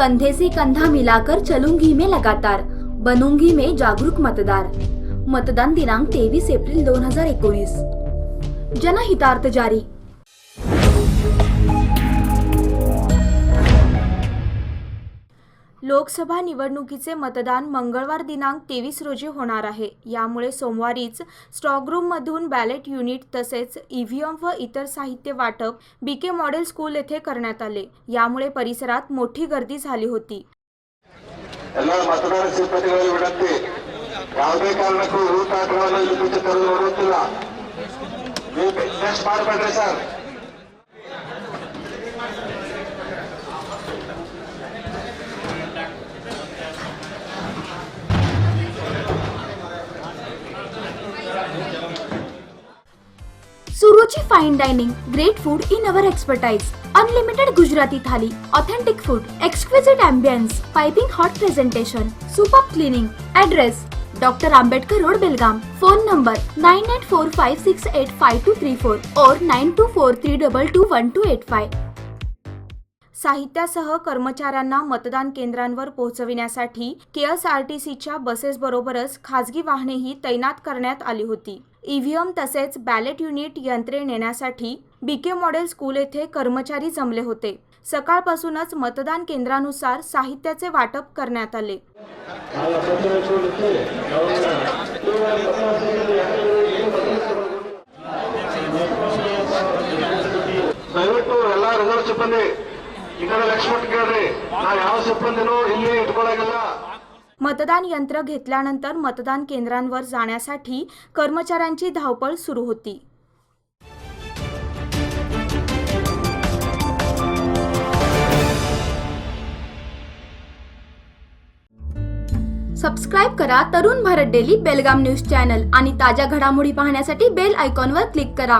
कंधे से कंधा मिलाकर चलूँगी मैं लगातार, बनूँगी मैं जागरूक मतदार। मतदान दिनांक तेवीस अप्रैल दोन हज़ार एकोणीस जनहितार्थ जारी। लोकसभा निवडणुकीचे मतदान मंगळवार दिनांक तेवीस रोजी होणार आहे. यामुळे सोमवारीच स्टॉकरूममधून बॅलेट युनिट तसेच ईव्हीएम व इतर साहित्य वाटप बीके मॉडेल स्कूल येथे करण्यात आले. यामुळे परिसरात मोठी गर्दी झाली होती. Suruchi fine dining great food in our expertise unlimited Gujarati thali authentic food exquisite ambience piping hot presentation super cleaning address doctor Ambedkar road Belgaum phone number nine eight four five six eight five two three four और nine two four three double two one two eight five साहित्यासह कर्मचाऱ्यांना मतदान केंद्रांवर पोहोचविण्यासाठी केएसआरटीसीच्या बसेसबरोबरच खाजगी वाहनेही तैनात करण्यात आली होती. ईव्हीएम तसेच बॅलेट युनिट यंत्रे नेण्यासाठी बीके मॉडेल स्कूल येथे कर्मचारी जमले होते. सकाळपासूनच मतदान केंद्रानुसार साहित्याचे वाटप करण्यात आले. எல்லாரும் ಈ ಕಡೆ ಲಕ್ಷ್ಮಣ್ ಕೇಳ್ರಿ ನಾವು ಯಾವ ಸಿಬ್ಬಂದಿನೂ ಇಲ್ಲಿ ಇಟ್ಕೊಳಗಿಲ್ಲ मतदान यंत्र घेतल्यानंतर मतदान केंद्रांवर जाण्यासाठी कर्मचाऱ्यांची धावपळ सुरू होती सबस्क्राईब करा Tarun Bharat daily Belgaum news channel आणि ताज्या घडामोडी पाहण्यासाठी बेल आयकॉनवर क्लिक करा